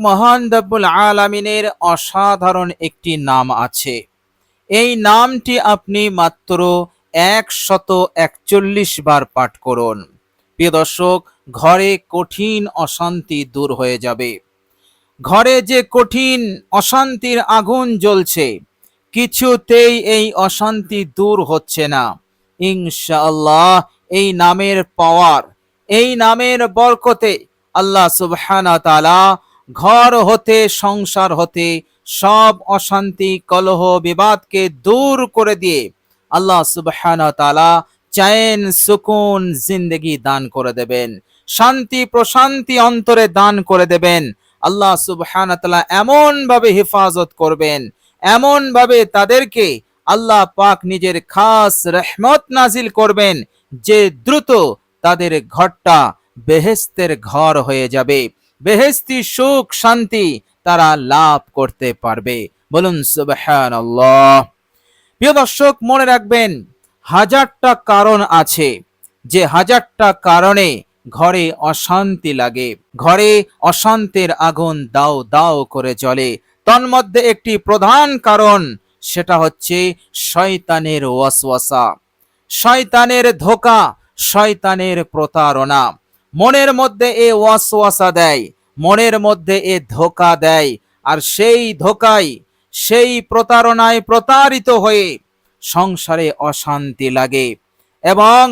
মহান রব্বুল আলামিনের অসাধারণ একটি নাম আছে। এই নামটি আপনি মাত্র একশত একচল্লিশ বার পাঠ করুন। প্রিয় দর্শক, ঘরে কঠিন অশান্তি দূর হয়ে যাবে। ঘরে যে কঠিন অশান্তির আগুন জ্বলছে, কিছুতেই এই অশান্তি দূর হচ্ছে না। ইনশাআল্লাহ, এই নামের পাওয়ার, এই নামের বরকতে আল্লাহ সুবহানা তাআলা ঘর হতে, সংসার হতে, সব অশান্তি, কলহ, বিবাদকে দূর করে দিয়ে আল্লাহ সুবহানা তাআলা চায়েন সুকুন জিন্দগি দান করে দেবেন। শান্তি, প্রশান্তি অন্তরে দান করে দেবেন। আল্লাহ সুবহানা তাআলা এমন ভাবে হেফাজত করবেন এমন ভাবে তাদেরকে আল্লাহ পাক নিজের খাস রহমত নাজিল করবেন যে দ্রুত তাদের ঘরটা বেহেস্তের ঘর হয়ে যাবে। বেহেস্তি সুখ, শান্তি তারা লাভ করতে পারবে। বলুন, সুবহানাল্লাহ। প্রিয় দর্শক, মনে রাখবেন, হাজারটা কারণ আছে। যে হাজারটা কারণে ঘরে অশান্তি লাগে। ঘরে অশান্তির আগুন দাও দাও করে জ্বলে। তন্মধ্যে একটি প্রধান কারণ, সেটা হচ্ছে শয়তানের ওয়াসওয়াসা। শয়তানের ধোকা, শয়তানের প্রতারণা। মনের মধ্যে এ ওয়াসওয়াসা দেয়, মনের মধ্যে এ ধোকা দেয়, আর সেই ধোকায় সেই প্রতারণায় প্রতারিত হয়ে সংসারে অশান্তি লাগে এবং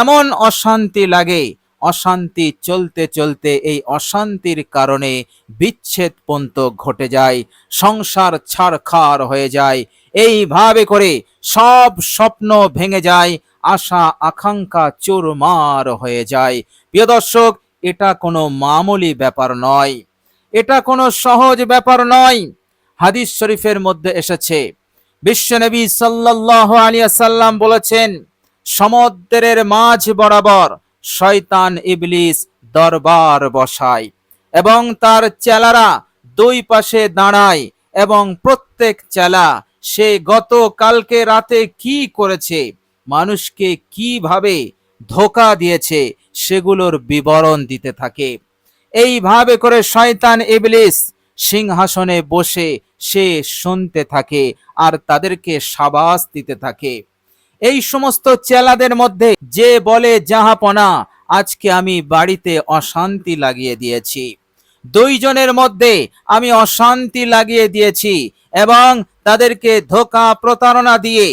এমন অশান্তি লাগে, অশান্তি চলতে চলতে এই অশান্তির কারণে বিচ্ছেদ পর্যন্ত ঘটে যায়, সংসার ছাড়খার হয়ে যায়, এইভাবে করে সব স্বপ্ন ভেঙে যায় আশা আকাঙ্ক্ষা চুরমার হয়ে যায় প্রিয় দর্শক, এটা কোনো মামুলি ব্যাপার নয়। এটা কোনো সহজ ব্যাপার নয়। হাদিস শরীফের মধ্যে এসেছে বিশ্বনবী সাল্লাল্লাহু আলাইহি সাল্লাম বলেছেন, সমুদ্রের মাঝ বরাবর শয়তান ইবলিস দরবার বসায় এবং তার চেলারা দুই পাশে দাঁড়ায় এবং প্রত্যেক চেলা সে গত কালকে রাতে কি করেছে, মানুষকে কীভাবে ধোকা দিয়েছে, সেগুলোর বিবরণ দিতে থাকে। এইভাবে করে শয়তান ইবলিস সিংহাসনে বসে সে শুনতে থাকে আর তাদেরকে সাবাস দিতে থাকে। এই সমস্ত চেলাদের মধ্যে যে বলে জাহাপনা আজকে আমি বাড়িতে অশান্তি লাগিয়ে দিয়েছি। দুইজনের মধ্যে আমি অশান্তি লাগিয়ে দিয়েছি এবং তাদেরকে ধোকা প্রতারণা দিয়ে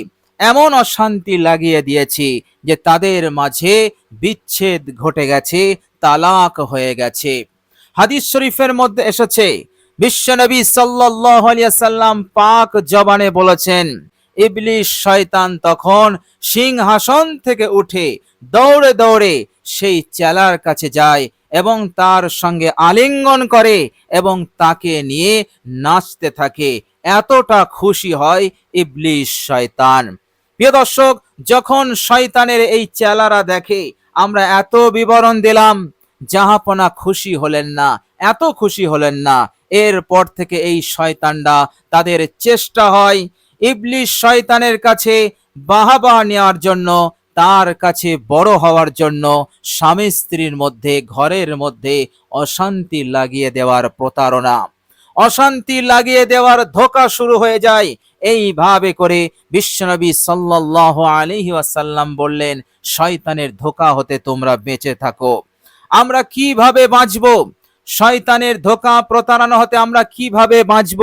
এমন অশান্তি লাগিয়ে দিয়েছি যে তাদের মাঝে বিচ্ছেদ ঘটে গেছে, তালাক হয়ে গেছে। হাদিস শরীফের মধ্যে এসেছে, বিশ্বনবী আলাইহি সাল্লাম পাক জবানে বলেছেন ইবলিশ শয়তান তখন সিংহাসন থেকে উঠে দৌড়ে দৌড়ে সেই চেলার কাছে যায় এবং তার সঙ্গে আলিঙ্গন করে এবং তাকে নিয়ে নাচতে থাকে। এতটা খুশি হয় ইবলিশ শয়তান। প্রিয় দর্শক, যখন শয়তানের এই চেলারা দেখে, আমরা এত বিবরণ দিলাম জাহাপনা খুশি হলেন না, এত খুশি হলেন না। এরপর থেকে এই শয়তানরা তাদের চেষ্টা হয় ইবলিশ শয়তানের কাছে বাহাবা নেওয়ার জন্য, তার কাছে বড় হওয়ার জন্য, স্বামী স্ত্রীর মধ্যে, ঘরের মধ্যে অশান্তি লাগিয়ে দেওয়ার প্রতারণা। অশান্তি লাগিয়ে দেওয়ার ধোকা শুরু হয়ে যায়। এইভাবে করে বিশ্বনবী সাল্লাল্লাহু আলাইহি ওয়াসাল্লাম বললেন, শয়তানের ধোকা হতে তোমরা বেঁচে থাকো। আমরা কীভাবে বাঁচব? শয়তানের ধোকা প্রতারণা হতে আমরা কীভাবে বাঁচব?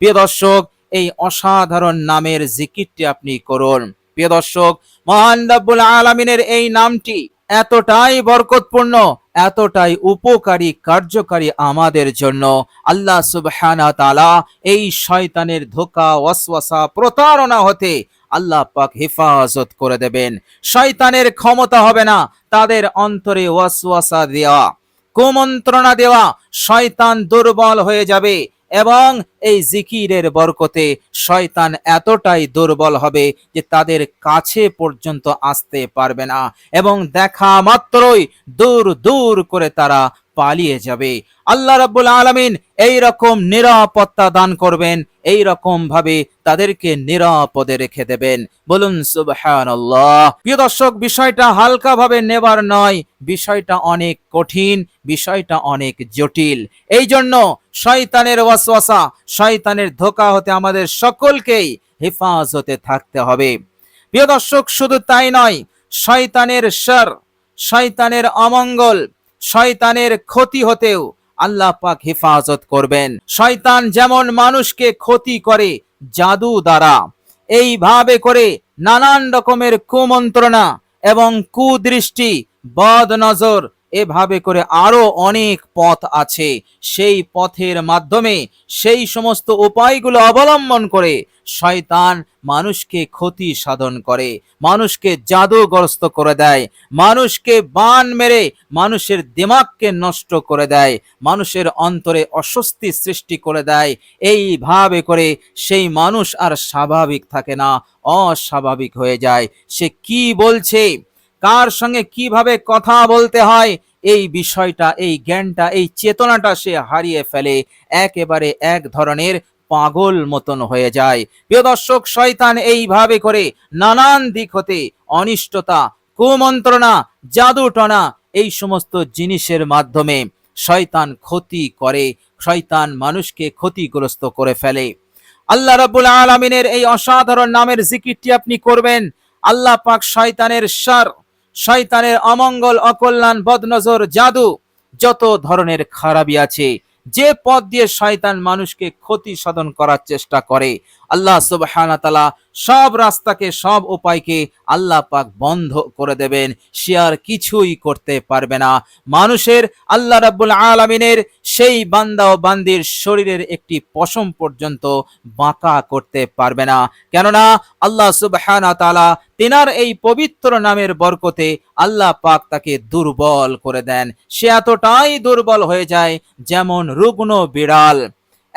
প্রিয় দর্শক, এই অসাধারণ নামের জিকিরটি আপনি করুন। প্রিয় দর্শক, মহান রব্বুল আলামিনের এই নামটি এতটাই বরকতপূর্ণ, এতটাই উপকারী, কার্যকারী আমাদের জন্য। আল্লাহ সুবহানা তাআলা এই শয়তানের ধোকা, ওয়াসওয়াসা, প্রতারণা হতে আল্লাহ পাক হেফাজত করে দেবেন। শয়তানের ক্ষমতা হবে না তাদের অন্তরে ওয়াসওয়াসা দেওয়া, কুমন্ত্রণা দেওয়া, শয়তান দুর্বল হয়ে যাবে। এবং এই জিকিরের বরকতে শয়তান এতটাই দুর্বল হবে যে তাদের কাছে পর্যন্ত আসতে পারবে না। এবং দেখা মাত্রই দূর দূর করে তারা পালিয়ে যাবে। আল্লাহ রাব্বুল আলামিন এই রকম নিরাপত্তা দান করবেন এই রকম ভাবে তাদেরকে নিরাপদে রেখে দেবেন। বলুন, সুবহানাল্লাহ। প্রিয় দর্শক, বিষয়টা হালকা ভাবে নেবার নয়। বিষয়টা অনেক কঠিন, বিষয়টা অনেক জটিল। এই জন্য শয়তানের ওয়াসওয়াসা, শয়তানের ধোকা হতে আমাদের সকলকেই হেফাজতে থাকতে হবে। প্রিয় দর্শক, শুধু তাই নয়, শয়তানের শর, শয়তানের অমঙ্গল, শয়তানের ক্ষতি হতেও আল্লাহ পাক হেফাজত করবেন। শয়তান যেমন মানুষকে ক্ষতি করে জাদু দ্বারা, এইভাবে করে নানান রকমের কুমন্ত্রণা এবং কুদৃষ্টি বদ নজর এভাবে করে আরও অনেক পথ আছে। সেই পথের মাধ্যমে সেই সমস্ত উপায়গুলো অবলম্বন করে শয়তান মানুষকে ক্ষতি সাধন করে, মানুষকে জাদুগ্রস্ত করে দেয়, মানুষকে বান মেরে মানুষের দিমাগকে নষ্ট করে দেয়, মানুষের অন্তরে অস্বস্তি সৃষ্টি করে দেয়। এইভাবে করে সেই মানুষ আর স্বাভাবিক থাকে না, অস্বাভাবিক হয়ে যায়। সে কি বলছে? কার সঙ্গে কীভাবে কথা বলতে হয়? এই বিষয়টা, এই জ্ঞানটা, এই চেতনাটা সে হারিয়ে ফেলে। একেবারে এক ধরনের পাগল মতন হয়ে যায়। প্রিয় দর্শক, শয়তান এইভাবে করে নানান দিক হতে অনিষ্টতা, কুমন্ত্রণা, জাদুটনা, এই সমস্ত জিনিসের মাধ্যমে শয়তান ক্ষতি করে, শয়তান মানুষকে ক্ষতিগ্রস্ত করে ফেলে। আল্লাহ রাব্বুল আলামিনের এই অসাধারণ নামের জিকিরটি আপনি করবেন। আল্লাহ পাক শয়তানের সার শয়তানের অমঙ্গল, অকল্যাণ, বদনজর, জাদু যত ধরনের খারাপি আছে, যে পথ দিয়ে শয়তান মানুষকে ক্ষতি সাধন করার চেষ্টা করে আল্লাহ সুবহানাহু তাআলা সব রাস্তাকে, সব উপায়কে আল্লাহ পাক বন্ধ করে দেবেন। সে আর কিছুই করতে পারবে না। মানুষের আল্লাহ রাব্বুল আলামিনের সেই বান্দা ও বান্দির শরীরের একটি পশম পর্যন্ত বাঁকা করতে পারবে না। কেননা আল্লাহ সুবহানাহু তাআলা তিনার এই পবিত্র নামের বরকতে আল্লাহ পাক তাকে দুর্বল করে দেন। সে এতটাই দুর্বল হয়ে যায় যেমন রুগ্ন বিড়াল।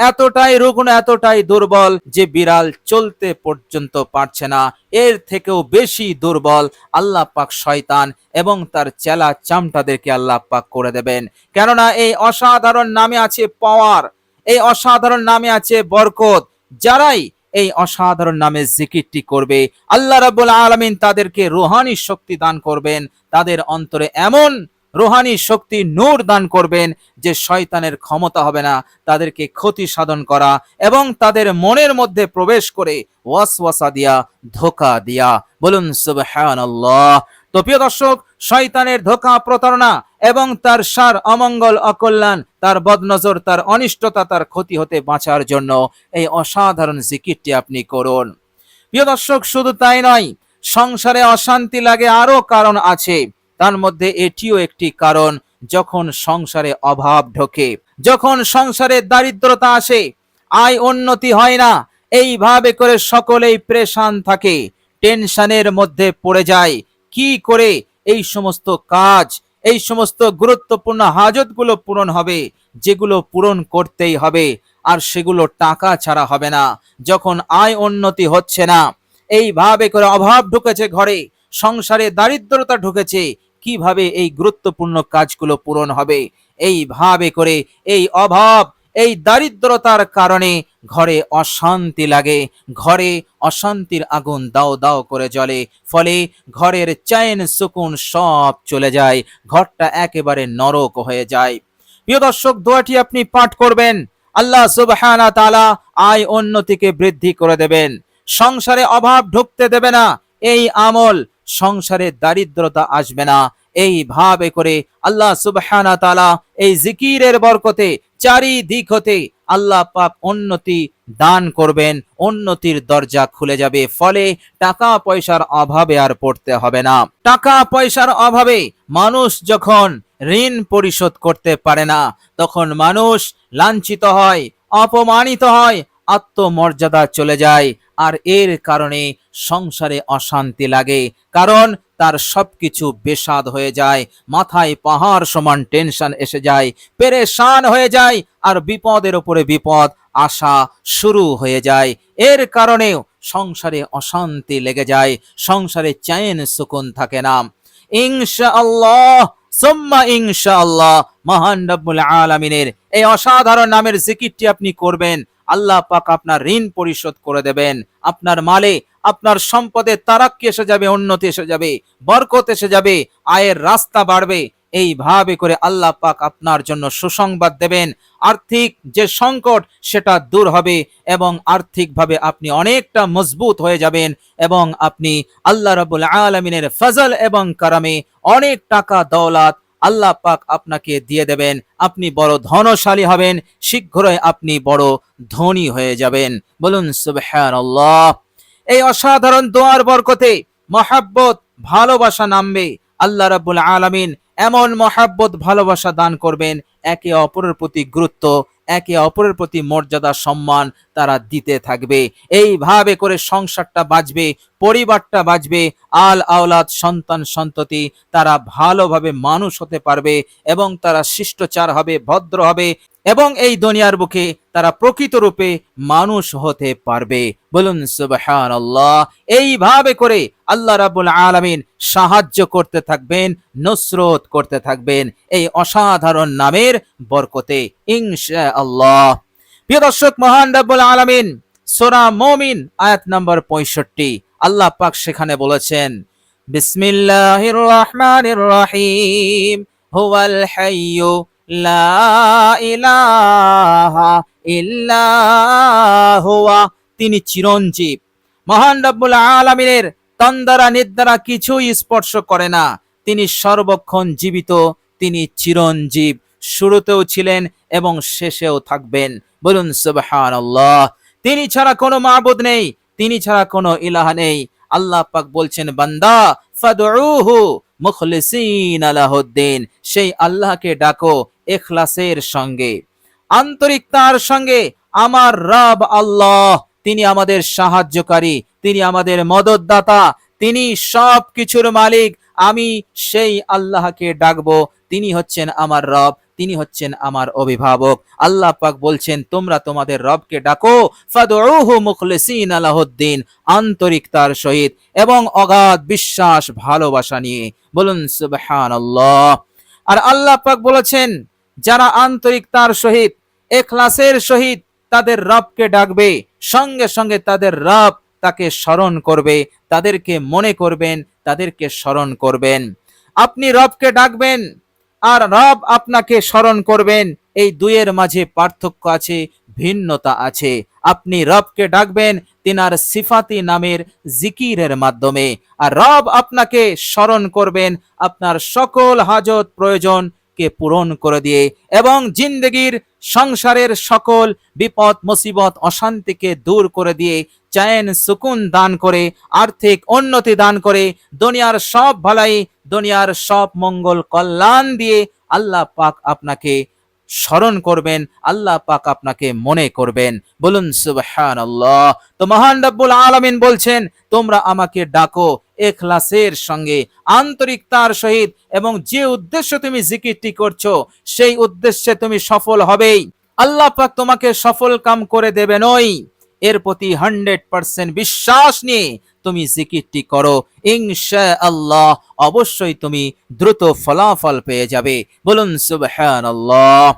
এতটাই রুগ্ন এতটাই দুর্বল যে বিড়াল চলতে পর্যন্ত পারছে না। এর থেকেও বেশি দুর্বল আল্লাহ পাক শয়তান এবং তার চেলা চামটাদেরকে আল্লাহ পাক করে দেবেন। কেননা এই অসাধারণ নামে আছে পাওয়ার, এই অসাধারণ নামে আছে বরকত। যারাই এই অসাধারণ নামে জিকিরটি করবে, আল্লাহ রাব্বুল আলামিন তাদেরকে রুহানি শক্তি দান করবেন। তাদের অন্তরে এমন রুহানি শক্তি নূর দান করবেন যে শয়তানের ক্ষমতা হবে না, তাদেরকে ক্ষতি সাধন করা এবং তাদের মনের মধ্যে প্রবেশ করে ওয়াসওয়াসা দিয়া, ধোকা দিয়া। বলুন, সুবহানাল্লাহ। তো প্রিয় দর্শক, শয়তানের ধোকা, প্রতারণা এবং তার সার অমঙ্গল, অকল্যাণ, তার বদনজর, তার অনিষ্টতা, তার ক্ষতি হতে বাঁচার জন্য এই অসাধারণ জিকিরটি আপনি করুন। প্রিয় দর্শক, শুধু তাই নয়, সংসারে অশান্তি লাগে আরও কারণ আছে। তার মধ্যে এটিও একটি কারণ, যখন সংসারে অভাব ঢোকে, যখন সংসারে দারিদ্রতা আসে, আয় উন্নতি হয় না, এইভাবে করে সকলেই প্রেশান থাকে, টেনশনের মধ্যে পড়ে যায়। কি করে এই সমস্ত কাজ, এই সমস্ত গুরুত্বপূর্ণ হাজতগুলো পূরণ হবে, যেগুলো পূরণ করতেই হবে, আর সেগুলো টাকা ছাড়া হবে না, যখন আয় উন্নতি হচ্ছে না। এইভাবে করে অভাব ঢুকেছে ঘরে, সংসারে দারিদ্রতা ঢুকেছে কীভাবে এই গুরুত্বপূর্ণ কাজগুলো পূরণ হবে? এইভাবে করে, এই অভাব, এই দারিদ্রতার কারণে ঘরে অশান্তি লাগে। ঘরে অশান্তির আগুন দাও দাও করে জ্বলে। ফলে ঘরের চैन সুকুন সব চলে যায়। ঘরটা একেবারে নরক হয়ে যায়। প্রিয় দর্শক, দোয়াটি আপনি পাঠ করবেন। আল্লাহ সুবহানা তাআলা আয় উন্নতিকে বৃদ্ধি করে দেবেন। সংসারে অভাব ঢুকতে দেবে না। এই আমল সংসারে দারিদ্রতা আসবে না। এইভাবে করে আল্লাহ সুবহানা তালা এই জিকিরের বরকতে চারিদিক হতে আল্লাহ পাক উন্নতি দান করবেন, উন্নতির দরজা খুলে যাবে। ফলে টাকা পয়সার অভাবে আর পড়তে হবে না। টাকা পয়সার অভাবে মানুষ যখন ঋণ পরিশোধ করতে পারে না, তখন মানুষ লাঞ্ছিত হয়, অপমানিত হয় আত্মমর্যাদা চলে যায় আর এর কারণে সংসারে অশান্তি লাগে। কারণ তার সবকিছু বেসাদ হয়ে যায়, মাথায় পাহাড় সমান টেনশন এসে যায়, পেরেশান হয়ে যায় আর বিপদের উপরে বিপদ আসা শুরু হয়ে যায়। এর কারণেও সংসারে অশান্তি লেগে যায়, সংসারে চাইন সুকুন থাকে না। ইনশাআল্লাহ, সুম্মা ইনশাআল্লাহ, মহান রব্বুল আলামিনের এই অসাধারণ নামের জিকিরটি আপনি করবেন। আল্লাহ পাক আপনার ঋণ পরিশোধ করে দেবেন। আপনার মালে, আপনার সম্পদে তারাক্কি এসে যাবে, উন্নতি এসে যাবে, বরকত এসে যাবে, আয়ের রাস্তা বাড়বে। এইভাবে করে আল্লাহ পাক আপনার জন্য সুসংবাদ দেবেন। আর্থিক যে সংকট, সেটা দূর হবে এবং আর্থিকভাবে আপনি অনেকটা মজবুত হয়ে যাবেন এবং আপনি আল্লাহ রাবুল আলমিনের ফজল এবং কারামে অনেক টাকা, দৌলাত আল্লাহ পাক আপনাকে দিয়ে দেবেন। আপনি বড় ধনশালী হবেন। শীঘ্রই আপনি বড় ধনী হয়ে যাবেন। বলুন, সুবহানাল্লাহ। এই অসাধারণ দোয়ার বরকতে মহাব্বত, ভালোবাসা নামবে। আল্লাহ রাবুল আলামিন এমন মহাব্বত, ভালোবাসা দান করবেন। একে অপরের প্রতি গুরুত্ব একে অপরের প্রতি মর্যাদা, সম্মান তারা দিতে থাকবে। এইভাবে করে সংসারটা বাঁচবে, পরিবারটা বাঁচবে, আল আওলাদ, সন্তান, সন্ততি, তারা ভালোভাবে মানুষ হতে পারবে এবং তারা শিষ্টচার হবে, ভদ্র হবে। এবং এই দুনিয়ার বুকে তারা প্রকৃত রূপে মানুষ হতে পারবে। বলুন সুবহান আল্লাহ এইভাবে করে আল্লাহ রাবুল আলামিন সাহায্য করতে থাকবেন, নসরত করতে থাকবেন এই অসাধারণ নামের বরকতে ইনশা আল্লাহ প্রিয় দর্শক, মহান রাব্বুল আলমিন, সূরা মুমিন, আয়াত নম্বর 65 আল্লাহ পাক সেখানে বলেছেন, বিসমিল্লাহির রহমানির রহিম, হুয়াল হাইয়্যু হুয়া তিনি চিরঞ্জীব। মহান রাব্বুল আলামিনের তন দ্বারা নিদ্রা কিছুই স্পর্শ করে না। তিনি সর্বক্ষণ জীবিত, তিনি চিরঞ্জীব। শুরুতেও ছিলেন এবং শেষেও থাকবেন। বলুন সুবহান তিনি ছাড়া কোনো মাবুদ নেই, তিনি ছাড়া কোনো ইলাহা নেই। আল্লাহ পাক বলছেন, বান্দা, ফাদউহু। মুখলিসিন আলাহুদ্দিন, সেই আল্লাহকে ডাকো এখলাসের সঙ্গে। আন্তরিকতার সঙ্গে আমার রব আল্লাহ, তিনি আমাদের সাহায্যকারী, তিনি আমাদের মদতদাতা, তিনি সব কিছুর মালিক, আমি সেই আল্লাহকে ডাকবো, তিনি হচ্ছেন আমার রব। তিনি হচ্ছেন আমার অভিভাবক। আল্লাহ পাক বলছেন, তোমরা তোমাদের রবকে ডাকো, ফাদউহু মুখলিসিন আলাহুদ্দিন আন্তরিকতার সহিত এবং অগাধ বিশ্বাস, ভালোবাসা নিয়ে। বলুন, সুবহানাল্লাহ। আর আল্লাহ পাক বলেছেন, যারা আন্তরিকতার সহিত, এখলাসের সহিত তাদের রবকে ডাকবে, সঙ্গে সঙ্গে তাদের রব তাকে স্মরণ করবে, তাদেরকে মনে করবেন, তাদেরকে স্মরণ করবেন। আপনি রবকে ডাকবেন আর রব আপনাকে স্মরণ করবেন। এই দুইয়ের মাঝে পার্থক্য আছে, ভিন্নতা আছে। আপনি রবকে ডাকবেন, তিনার সিফাতি নামের জিকিরের মাধ্যমে। আর রব আপনাকে স্মরণ করবেন, আপনার সকল হাজত প্রয়োজন কে পূরণ করে দিয়ে এবং জিন্দগির সংসারের সকল বিপদ, মুসিবত, অশান্তিকে দূর করে দিয়ে চায়েন সুকুন দান করে, আর্থিক উন্নতি দান করে, দুনিয়ার সব ভালাই দুনিয়ার সব মঙ্গল কল্যাণ দিয়ে আল্লাহ পাক আপনাকে স্মরণ করবেন, আল্লাহ পাক আপনাকে মনে করবেন। বলুন, সুবহানাল্লাহ। তো মহান রব্বুল আলামিন বলছেন, তোমরা আমাকে ডাকো এখলাসের সঙ্গে, আন্তরিকতার সহিত, এবং যে উদ্দেশ্য তুমি জিকিরটি করছ, সেই উদ্দেশ্যে তুমি সফল হবেই। আল্লাহ পাক তোমাকে সফল কাম করে দেবেন ওই এর প্রতি হান্ড্রেড পার্সেন্ট বিশ্বাস নিয়ে তুমি জিকিরটি করো। ইনশা আল্লাহ অবশ্যই তুমি দ্রুত ফলাফল পেয়ে যাবে। বলুন, সুবহানাল্লাহ।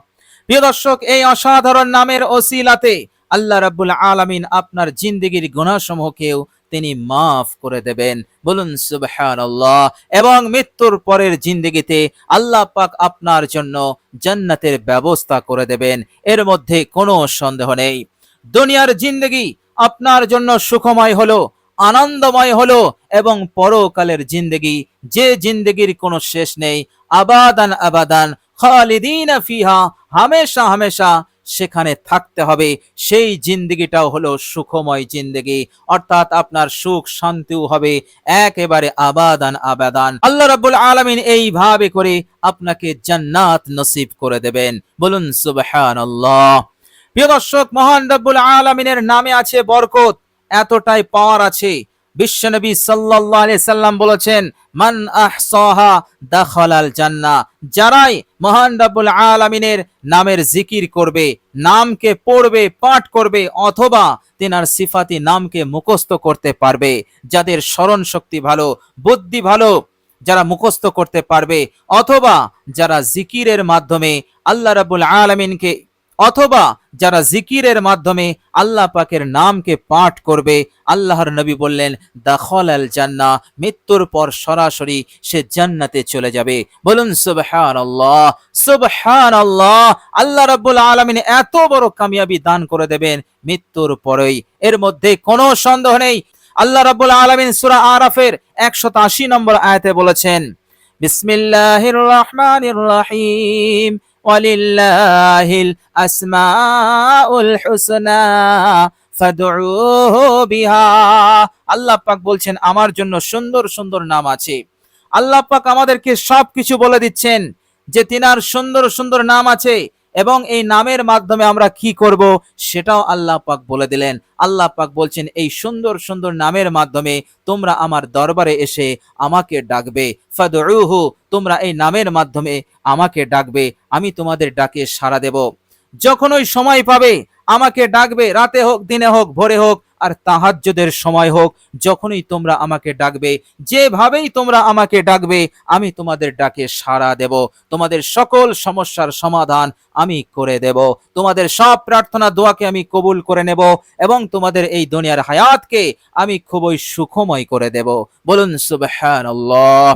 প্রিয় দর্শক, এই অসাধারণ নামের ওসিলাতে আল্লাহ রাব্বুল আলামিন আপনার জিন্দেগির গুনাহসমূহকেও তিনি মাফ করে দেবেন। বলুন, সুবহানাল্লাহ। এবং মৃত্যুর পরের জিন্দেগিতে আল্লাহ পাক আপনার জন্য জান্নাতের ব্যবস্থা করে দেবেন। এর মধ্যে কোনো সন্দেহ নেই। দুনিয়ার জিন্দেগি আপনার জন্য সুখময় হলো আনন্দময় হলো এবং পরকালের জিন্দেগি। যে জিন্দেগির কোনো শেষ নেই। আবাদান আবাদান, খালিদিনা ফিহা, হামেশা হামেশা সেখানে থাকতে হবে। সেই জিন্দেগিটাও হলো সুখময় জিন্দেগি। অর্থাৎ আপনার সুখ শান্তিও হবে। একেবারে আবাদান আবাদান। আল্লাহ রাব্বুল আলামিন এইভাবে করে আপনাকে জান্নাত নসিব করে দেবেন। বলুন সুবহানাল্লাহ। প্রিয় দর্শক, মহান রব্বুল আলমিনের নামে আছে বরকত। এতটাই পাওয়ার আছে। বিশ্বনবী সাল্লাল্লাহু আলাইহি সাল্লাম বলেছেন, মান আহসাহা দাখালাল জান্নাহ। যারাই মহান রব্বুল আলামিনের নামের জিকির করবে, নামকে পড়বে, পাঠ করবে, অথবা তেনার সিফাতি নামকে মুখস্থ করতে পারবে, যাদের স্মরণ শক্তি ভালো, বুদ্ধি ভালো, যারা মুখস্থ করতে পারবে, অথবা যারা জিকিরের মাধ্যমে আল্লাহ রাব্বুল আলামিনকে অথবা যারা জিকিরের মাধ্যমে আল্লাহ পাকের নামকে পাঠ করবে, আল্লাহর নবী বললেন দাখল আল জান্না মৃত্যুর পর সরাসরি সে জান্নাতে চলে যাবে। বলুন সুবহান আল্লাহ সুবহান আল্লাহ আল্লাহ রাব্বুল আলামিন এত বড় কামিয়াবি দান করে দেবেন মৃত্যুর পরেই। এর মধ্যে কোনো সন্দেহ নেই। আল্লাহ রাব্বুল আলামিন সূরা আরাফের 180 নম্বর আয়াতে বলেছেন, বিসমিল্লাহির রহমানির রহিম ওয়ালিল্লাহিল আসমাউল হুসনা, ফাদউহু বিহা। আল্লাহ পাক বলছেন, আমার জন্য সুন্দর সুন্দর নাম আছে। আল্লাহ পাক আমাদেরকে সবকিছু বলে দিচ্ছেন যে তিনার সুন্দর সুন্দর নাম আছে। এবং এই নামের মাধ্যমে আমরা কি করব সেটাও আল্লাহ পাক বলে দিলেন। আল্লাহ পাক বলছেন, এই সুন্দর সুন্দর নামের মাধ্যমে তোমরা আমার দরবারে এসে আমাকে ডাকবে। ফাদউহু, তোমরা এই নামের মাধ্যমে আমাকে ডাকবে। আমি তোমাদের ডাকে সাড়া দেব। যখন ওই সময় পাবে, আমাকে ডাকবে, রাতে হোক, দিনে হোক, ভোরে হোক আর তাহাজ্জুদের সময় হোক, যখনই তোমরা আমাকে ডাকবে, যেভাবেই তোমরা আমাকে ডাকবে, আমি তোমাদের ডাকে সাড়া দেব। তোমাদের সকল সমস্যার সমাধান আমি করে দেব। তোমাদের সব প্রার্থনা দোয়াকে আমি কবুল করে নেব এবং তোমাদের এই দুনিয়ার হায়াতকে আমি খুবই সুখময় করে দেব। বলুন, সুবহানাল্লাহ।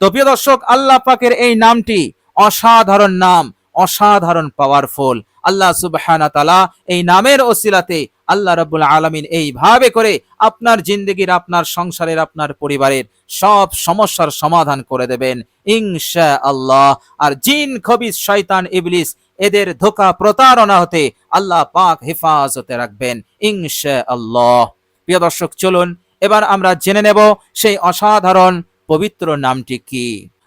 তো প্রিয় দর্শক, আল্লাহ পাকের এই নামটি অসাধারণ নাম, অসাধারণ পাওয়ারফুল আল্লাহ সুবহানা তালা এই নামের ওসিলাতে আল্লাহ রাব্বুল আলমিন এইভাবে করে আপনার জিন্দগির, আপনার সংসারের, আপনার পরিবারের সব সমস্যার সমাধান করে দেবেন ইনশা আল্লাহ আর জিন, খবিস, শয়তান, ইবলিস এদের ধোকা প্রতারণা হতে আল্লাহ পাক হেফাজতে রাখবেন ইনশা আল্লাহ প্রিয় দর্শক, চলুন এবার আমরা জেনে নেব সেই অসাধারণ পবিত্র নামটি কি।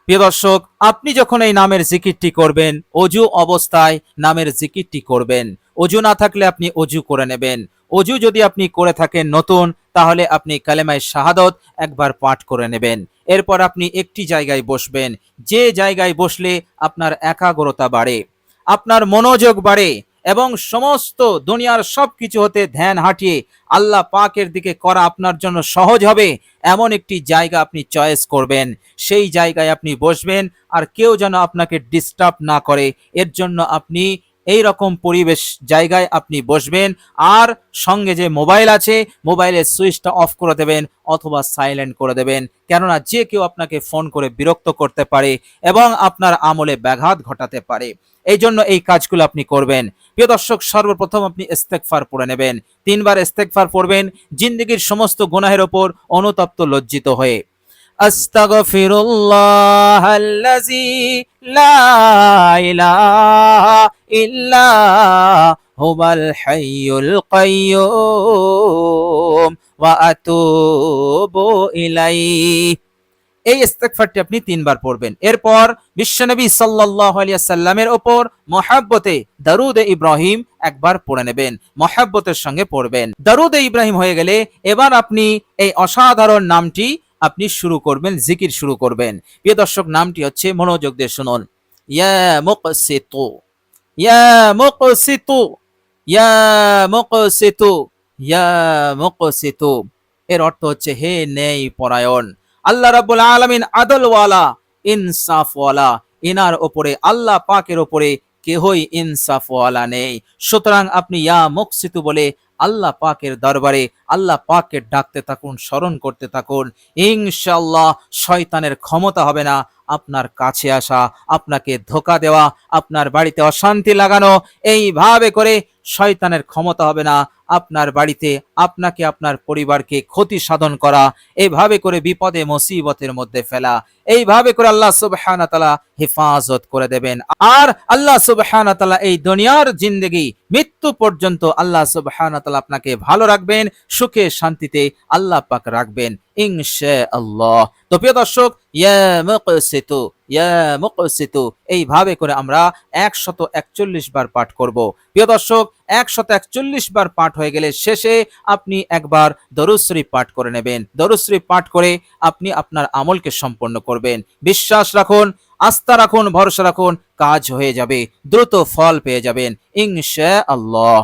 প্রিয় দর্শক, আপনি যখন এই নামের জিকিরটি করবেন, অজু অবস্থায় নামের জিকিরটি করবেন। অজু না থাকলে আপনি অজু করে নেবেন। অজু যদি আপনি করে থাকেন নতুন, তাহলে আপনি কালেমায় শাহাদত একবার পাঠ করে নেবেন। এরপর আপনি একটি জায়গায় বসবেন। যে জায়গায় বসলে আপনার একাগ্রতা বাড়ে, আপনার মনোযোগ বাড়ে এবং সমস্ত দুনিয়ার সব কিছু হতে ধ্যান হাঁটিয়ে আল্লাহ পাকের দিকে করা আপনার জন্য সহজ হবে, এমন একটি জায়গা আপনি চয়েস করবেন। সেই জায়গায় আপনি বসবেন আর কেউ যেন আপনাকে ডিস্টার্ব না করে। এর জন্য আপনি এই রকম পরিবেশ জায়গায় আপনি বসবেন আর সঙ্গে যে মোবাইল আছে, মোবাইলের সুইচটা অফ করে দেবেন অথবা সাইলেন্ট করে দেবেন। কেননা যে কেউ আপনাকে ফোন করে বিরক্ত করতে পারে এবং আপনার আমলে ব্যাঘাত ঘটাতে পারে। এই জন্য এই কাজগুলো আপনি করবেন। প্রিয় দর্শক, সর্বপ্রথম আপনি ইস্তেকফার পড়ে নেবেন। তিনবার ইস্তেকফার পড়বেন, জিন্দগির সমস্ত গুনাহের ওপর অনুতপ্ত লজ্জিত হয়ে। আস্তাগফিরুল্লাহ আল্লাযী লা ইলাহা হুয়াল হাইয়ুল কাইয়্যুম ওয়া আতুবু ইলাইহি। এই ইস্তেগফারটি আপনি তিনবার পড়বেন। এরপর বিশ্বনবী আলাইহি সাল্লামের ওপর মহাব্বতে দারুদ ইব্রাহিম একবার পড়ে নেবেন, মহাব্বতের সঙ্গে পড়বেন। দারুদ ইব্রাহিম হয়ে গেলে এবার আপনি এই অসাধারণ নামটি আপনি শুরু করবেন, জিকির শুরু করবেন। প্রিয় দর্শক, নামটি হচ্ছে মনোযোগ দিয়ে শুনুন। ইয়া মুকসিতু। ইয়া মুকসিতু ইয়া মুকসিতু ইয়া মুকসিতু এর অর্থ হচ্ছে, হে নেই পরায়ণ, আল্লাহ রাব্বুল আলামিন আদলওয়ালা, ইনসাফওয়ালা, ইনার উপরে, আল্লাহ পাকের ওপরে কেহই ইনসাফওয়ালা নেই। সুতরাং আপনি ইয়া মুকসিতু বলে আল্লাহ পাকের দরবারে আল্লাহ পাককে ডাকতে থাকুন, স্মরণ করতে থাকুন। ইনশাল্লাহ শয়তানের ক্ষমতা হবে না আপনার কাছে আসা, আপনাকে ধোকা দেওয়া, আপনার বাড়িতে অশান্তি লাগানো, এইভাবে করে শয়তানের ক্ষমতা হবে না। আপনার বাড়িতে আপনাকে, আপনার পরিবারকে ক্ষতি সাধন করা এইভাবে করে বিপদে, মুসিবতের মধ্যে ফেলা। এইভাবে করে আল্লাহ সুবহান তালা হেফাজত করে দেবেন। আর আল্লাহ সুবহান তালা এই দুনিয়ার জিন্দগি মৃত্যু পর্যন্ত আল্লাহ সুবহান তালা আপনাকে ভালো রাখবেন, সুখে শান্তিতে আল্লাহ পাক রাখবেন। ইনশা আল্লাহ তো প্রিয় দর্শক, ইয়া মুকসিতু ইয়া মুকসিতু, এইভাবে করে আমরা একশত একচল্লিশ বার পাঠ করব। প্রিয় দর্শক, একশত একচল্লিশ বার পাঠ হয়ে গেলে শেষে আপনি একবার দরুশ্রী পাঠ করে নেবেন। দরুশ্রী পাঠ করে আপনি আপনার আমলকে সম্পন্ন করবেন। বিশ্বাস রাখুন, আস্থা রাখুন, ভরসা রাখুন, কাজ হয়ে যাবে, দ্রুত ফল পেয়ে যাবেন। ইনশা আল্লাহ